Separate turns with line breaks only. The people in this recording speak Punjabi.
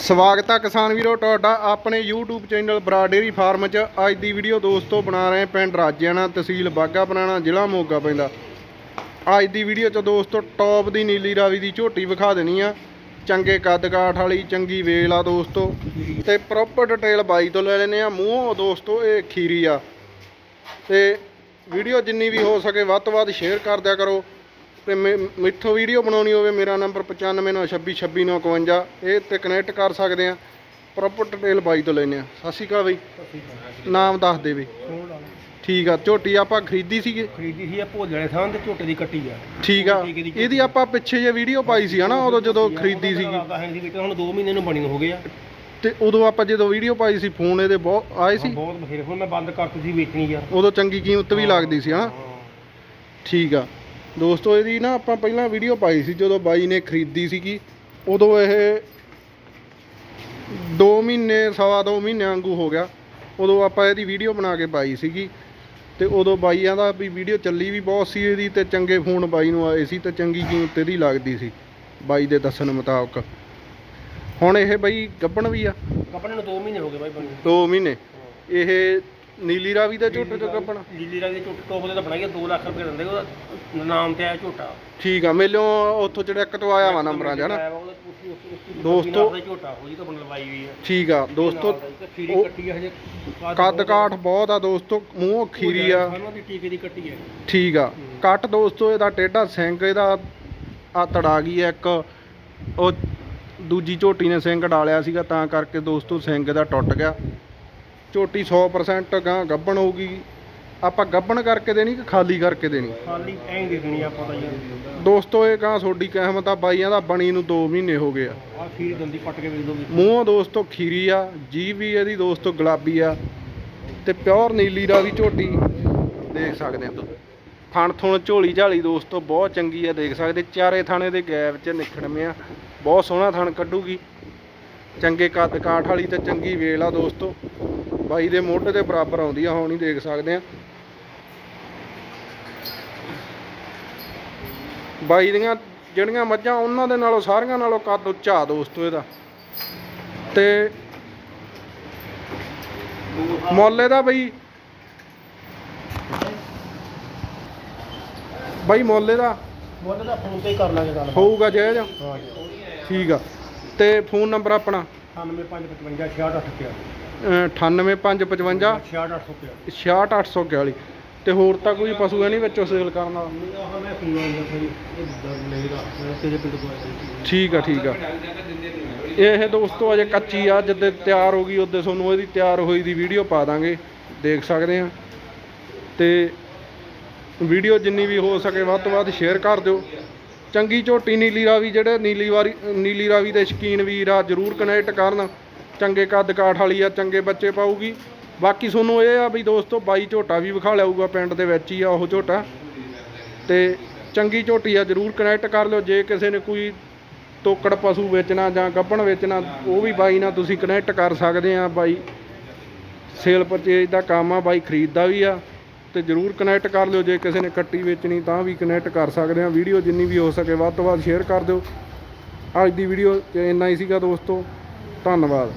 ਸਵਾਗਤ ਹੈ ਕਿਸਾਨ ਵੀਰੋ, ਤੁਹਾਡਾ ਆਪਣੇ YouTube channel Bara dairy farm 'ਚ। ਅੱਜ ਦੀ ਵੀਡੀਓ ਦੋਸਤੋ ਬਣਾ ਰਹੇ ਹਾਂ ਪਿੰਡ ਰਾਜਿਆਣਾ ਤਹਿਸੀਲ ਬਾਗਾ ਪੁਰਾਣਾ, ਜ਼ਿਲ੍ਹਾ ਮੋਗਾ ਪੈਂਦਾ। ਅੱਜ ਦੀ ਵੀਡੀਓ 'ਚ ਦੋਸਤੋ ਟੌਪ ਦੀ ਨੀਲੀ ਰਾਵੀ ਦੀ ਝੋਟੀ ਵਿਖਾ ਦੇਣੀ ਆ। ਚੰਗੇ ਕੱਦ ਕਾਠ ਵਾਲੀ, ਚੰਗੀ ਵੇਲ ਆ ਦੋਸਤੋ। ਤੇ ਪ੍ਰੋਪਰ ਡਿਟੇਲ ਬਾਈ ਤੋਂ ਲੈ ਲੈਨੇ ਆ ਮੂੰਹੋਂ ਦੋਸਤੋ, ਇਹ ਖੀਰੀ ਆ। ਤੇ ਵੀਡੀਓ ਜਿੰਨੀ ਵੀ ਹੋ ਸਕੇ ਵੱਧ ਤੋਂ ਵੱਧ ਸ਼ੇਅਰ ਕਰ ਦਿਆ ਕਰੋ। ਤੇ ਮੇ- ਮੈਥੋਂ ਵੀਡੀਓ ਬਣਾਉਣੀ ਹੋਵੇ ਮੇਰਾ ਨੰਬਰ 959626265951 ਇਹ ਤੇ ਕਨੈਕਟ ਕਰ ਸਕਦੇ ਆ। ਪ੍ਰੋਪਰ ਡਿਟੇਲ ਬਾਈ ਤੋਂ ਲੈਨੇ ਆ। ਸਤਿ ਸ਼੍ਰੀ ਅਕਾਲ ਬਈ। ਨਾਮ ਦੱਸ ਦੇ ਬਈ। ਠੀਕ ਆ ਝੋਟੀ ਆਪਾਂ ਖਰੀਦੀ ਸੀਗੇ?
ਖਰੀਦੀ ਸੀ ਇਹ ਭੋਲੇ ਵਾਲੇ ਥਾਂ ਤੇ ਝੋਟੇ ਦੀ ਕੱਟੀ ਆ।
ਠੀਕ ਆ ਇਹਦੀ ਆਪਾਂ ਪਿੱਛੇ ਜੇ ਵੀਡੀਓ ਪਾਈ ਸੀ ਹਨਾ ਉਦੋਂ ਜਦੋਂ ਖਰੀਦੀ ਸੀਗੀ।
ਸੀ ਹੁਣ 2 ਮਹੀਨੇ ਨੂੰ ਬਣੀ ਹੋ ਗਏ ਆ।
ਤੇ ਉਦੋਂ ਆਪਾਂ ਜਦੋਂ ਵੀਡੀਓ ਪਾਈ ਸੀ ਫੋਨ ਇਹਦੇ ਬਹੁਤ ਆਏ ਸੀ।
ਬਹੁਤ ਬਥੇਰੇ ਹੁਣ ਮੈਂ ਬੰਦ ਕਰਤੀ ਸੀ ਵੇਚਣੀ ਯਾਰ
ਉਦੋਂ ਚੰਗੀ ਕੀਮਤ ਵੀ ਲੱਗਦੀ ਸੀ ਹਨਾ। ਠੀਕ ਆ। ਦੋਸਤੋ ਇਹਦੀ ਨਾ ਆਪਾਂ ਪਹਿਲਾਂ ਵੀਡੀਓ ਪਾਈ ਸੀ ਜਦੋਂ ਬਾਈ ਨੇ ਖਰੀਦੀ ਸੀਗੀ। ਉਦੋਂ ਇਹ 2 ਮਹੀਨੇ ਸਵਾ 2 ਮਹੀਨੇ ਵਾਂਗੂ ਹੋ ਗਿਆ। ਉਦੋਂ ਆਪਾਂ ਇਹਦੀ ਵੀਡੀਓ ਬਣਾ ਕੇ ਪਾਈ ਸੀਗੀ। ਤੇ ਉਦੋਂ ਬਾਈਆਂ ਦਾ ਵੀ ਵੀਡੀਓ ਚੱਲੀ ਵੀ ਬਹੁਤ ਸੀ ਇਹਦੀ ਤੇ ਚੰਗੇ ਫੋਨ ਬਾਈ ਨੂੰ ਆਏ ਸੀ ਤੇ ਚੰਗੀ ਕੀਮਤ ਇਹਦੀ ਲੱਗਦੀ ਸੀ ਬਾਈ ਦੇ ਦੱਸਣ ਮੁਤਾਬਕ। ਹੁਣ ਇਹ ਬਾਈ ਗੱਬਣ ਵੀ ਆ।
ਕੱਪੜੇ ਨੂੰ 2 ਮਹੀਨੇ ਹੋ ਗਏ ਬਾਈ ਬਣੀ
2 ਮਹੀਨੇ। ਇਹ ਨੀਲੀ ਰਾਵੀ ਦਾ ਝੋਟੇ ਤੋਂ ਗੱਬਣ
ਲੀਲੀ ਰੰਗ ਦੇ ਝੋਟੇ ਟੋਪ ਦੇ ਤਾਂ ਬਣਾਈਏ 2 ਲੱਖ ਰੁਪਏ ਦਿੰਦੇ ਉਹਦਾ ਨਾਮ ਤੇ ਆਇਆ ਝੋਟਾ।
ਠੀਕ ਆ ਮੇਲਿਓ ਉੱਥੋਂ ਚੜਕ ਤੋਂ ਆਇਆ ਵਾ ਨੰਬਰਾਂ 'ਚ ਹਨਾ? ਦੋਸਤੋ-
ਦਾ ਝੋਟਾ ਹੋਈ ਤਾਂ ਬਣ ਲਵਾਈ ਹੋਈ ਆ।
ਠੀਕ ਆ ਦੋਸਤੋ
ਖੀਰੀ
ਉਹ-
ਕੱਟੀ ਆ ਹਜੇ।
ਕੱਦ ਕਾਠ ਬਹੁਤ ਆ ਦੋਸਤੋ ਮੂੰਹੋਂ ਖੀਰੀ ਆ।
ਉਹਨਾਂ ਦੀ ਟੀਕੇ ਦੀ ਕੱਟੀ ਆ।
ਠੀਕ ਆ ਕੱਟ ਦੋਸਤੋ ਇਹਦਾ ਟੇਢਾ ਸਿੰਘ ਇਹਦਾ ਆ ਤੜਾ ਗਈ ਆ ਇੱਕ। ਉਹ ਦੂਜੀ ਝੋਟੀ ਨੇ ਸਿੰਘ ਡਾਲਿਆ ਸੀਗਾ ਤਾਂ ਕਰਕੇ ਦੋਸਤੋ ਸਿੰਘ ਇਹਦਾ ਟੁੱਟ ਗਿਆ। ਝੋਟੀ 100% ਗਾਂ ਗੱਬਣ ਹੋਊਗੀ। ਆਪਾਂ ਗੱਬਣ ਕਰਕੇ ਦੇਣੀ ਕਿ ਖਾਲੀ ਕਰਕੇ ਦੇਣੀ?
ਖਾਲੀ ਐਂ ਦੇ ਦੇਣੀ ਆਪਾਂ ਤਾਂ ਯਾਰ
ਦੋਸਤੋ ਇਹ ਗਾਂ ਤੁਹਾਡੀ ਕਹਿਮਤ ਆ ਬਾਈਆਂ ਦਾ ਬਣੀ ਨੂੰ 2 ਮਹੀਨੇ ਹੋ ਗਏ ਆ।
ਆ ਖੀਰੀ ਦੰਦੀ ਪੱਟ ਕੇ ਵੇਚ ਦੋਗੇ
ਮੂੰਹੋਂ ਦੋਸਤੋ ਖੀਰੀ ਆ ਜੀ ਵੀ ਇਹਦੀ ਦੋਸਤੋ ਗੁਲਾਬੀ ਆ। ਤੇ ਪਿਓਰ ਨੀਲੀ ਦਾ ਵੀ ਝੋਟੀ ਦੇਖ ਸਕਦੇ ਆ ਤੁਸੀਂ। ਥਣ ਥੁਣ ਝੋਲੀ ਝਾਲੀ ਦੋਸਤੋ ਬਹੁਤ ਚੰਗੀ ਆ ਦੇਖ ਸਕਦੇ। ਚਾਰੇ ਥਾਣੇ ਦੇ ਗੈਪ 'ਚ ਨਿਖੜਵੇਂ ਆ। ਬਹੁਤ ਸੋਹਣਾ ਥਣ ਕੱਢੂਗੀ। ਚੰਗੇ ਕੱਦ ਕਾਠ ਵਾਲੀ ਤੇ ਚੰਗੀ ਵੇਲ ਆ ਦੋਸਤੋ। ਬਾਈ ਦੇ ਮੋਢੇ ਦੇ ਬਰਾਬਰ ਆਉਂਦੀ ਆ ਹੁਣ ਹੀ ਦੇਖ ਸਕਦੇ ਆ ਬਾਈ ਦੀਆਂ ਜਿਹੜੀਆਂ ਮੱਝਾਂ ਉਹਨਾਂ ਦੇ ਨਾਲੋਂ ਸਾਰੀਆਂ ਨਾਲੋਂ ਕੱਦ ਉੱਚਾ ਦੋਸਤੋ ਇਹਦਾ। ਤੇ ਮੁੱਲ ਇਹਦਾ ਬਈ ਬਾਈ ਮੁੱਲ ਇਹਦਾ
ਮੁੱਲ ਦਾ ਫੋਨ ਤੇ ਕਰ ਲਾਂਗੇ ਗੱਲ।
ਹੋਊਗਾ ਜਾਇਜ਼।
ਹਾਂ ਜੀ
ਠੀਕ ਆ। ਤੇ ਫੋਨ ਨੰਬਰ ਆਪਣਾ?
9555 68
ਅਹ 98555
68
66841 ਤੇ ਹੋਰ ਤਾਂ ਕੋਈ ਪਸ਼ੂ ਹੈ ਨਹੀਂ ਵਿੱਚੋਂ ਸੇਲ ਕਰਨ ਵਾਲਾ? ਠੀਕ ਆ ਠੀਕ ਆ। ਇਹ ਦੋਸਤੋ ਅਜੇ ਕੱਚੀ ਆ ਜਿੱਦੇ ਤਿਆਰ ਹੋ ਗਈ ਉਹਦੇ ਤੁਹਾਨੂੰ ਇਹਦੀ ਤਿਆਰ ਹੋਈ ਦੀ ਵੀਡੀਓ ਪਾ ਦਾਂਗੇ। ਦੇਖ ਸਕਦੇ ਆ। ਤੇ ਵੀਡੀਓ ਜਿੰਨੀ ਵੀ ਹੋ ਸਕੇ ਵੱਧ ਤੋਂ ਵੱਧ ਸ਼ੇਅਰ ਕਰ ਦਿਓ। ਚੰਗੀ ਝੋਟੀ ਨੀਲੀ ਰਾਵੀ ਜਿਹੜੇ ਨੀਲੀ ਵਾਰੀ ਨੀਲੀ ਰਾਵੀ ਦੇ ਸ਼ਕੀਨ ਵੀਰ ਆ ਜਰੂਰ ਕਨੈਕਟ ਕਰਨ। ਚੰਗੇ ਕੱਦ ਕਾਠ ਵਾਲੀ ਆ, ਚੰਗੇ ਬੱਚੇ ਪਾਊਗੀ। ਬਾਕੀ ਤੁਹਾਨੂੰ ਇਹ ਆ ਵੀ ਦੋਸਤੋ, ਬਾਈ ਝੋਟਾ ਵੀ ਵਿਖਾ ਲਿਆਊਗਾ, ਪਿੰਡ ਦੇ ਵਿੱਚ ਹੀ ਆ ਉਹ ਝੋਟਾ। ਤੇ ਚੰਗੀ ਝੋਟੀ ਆ, ਜਰੂਰ ਕਨੈਕਟ ਕਰ ਲਿਓ, ਜੇ ਕਿਸੇ ਨੇ ਕੋਈ ਤੋਕੜ ਪਸ਼ੂ ਵੇਚਣਾ ਜਾਂ ਗੱਭਣ ਵੇਚਣਾ, ਉਹ ਵੀ ਬਾਈ ਨਾਲ ਤੁਸੀਂ ਕਨੈਕਟ ਕਰ ਸਕਦੇ ਆ ਬਾਈ। ਸੇਲ ਪਰਚੇਜ ਦਾ ਕੰਮ ਆ, ਬਾਈ ਖਰੀਦਦਾ ਵੀ ਆ, ਤੇ ਜਰੂਰ ਕਨੈਕਟ ਕਰ ਲਿਓ, ਜੇ ਕਿਸੇ ਨੇ ਕੱਟੀ ਵੇਚਣੀ ਤਾਂ ਵੀ ਕਨੈਕਟ ਕਰ ਸਕਦੇ ਆ। ਵੀਡੀਓ ਜਿੰਨੀ ਵੀ ਹੋ ਸਕੇ ਵੱਧ ਤੋਂ ਵੱਧ ਸ਼ੇਅਰ ਕਰ ਦਿਓ। ਅੱਜ ਦੀ ਵੀਡੀਓ ਇੰਨਾ ਹੀ ਸੀਗਾ ਦੋਸਤੋ, ਧੰਨਵਾਦ।